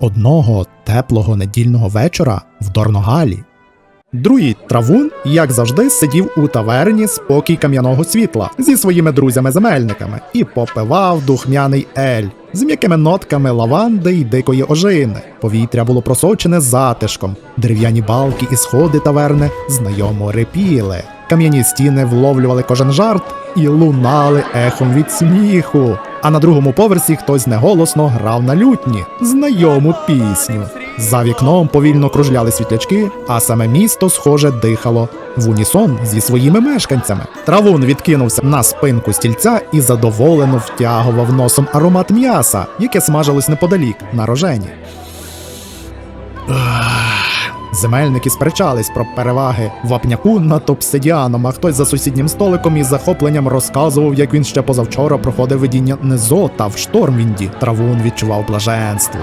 Одного теплого недільного вечора в Дорногалі. Другий травун, як завжди, сидів у таверні спокій кам'яного світла зі своїми друзями-земельниками і попивав духмяний ель з м'якими нотками лаванди й дикої ожини. Повітря було просочене затишком, дерев'яні балки і сходи таверни знайомо репіли. Кам'яні стіни вловлювали кожен жарт і лунали ехом від сміху. А на другому поверсі хтось неголосно грав на лютні знайому пісню. За вікном повільно кружляли світлячки, а саме місто, схоже, дихало в унісон зі своїми мешканцями. Травун відкинувся на спинку стільця і задоволено втягував носом аромат м'яса, яке смажилось неподалік на рожені. Земельники сперечались про переваги вапняку над обсидіаном, а хтось за сусіднім столиком із захопленням розказував, як він ще позавчора проходив видіння Незота в Штормвінді. Травун відчував блаженство.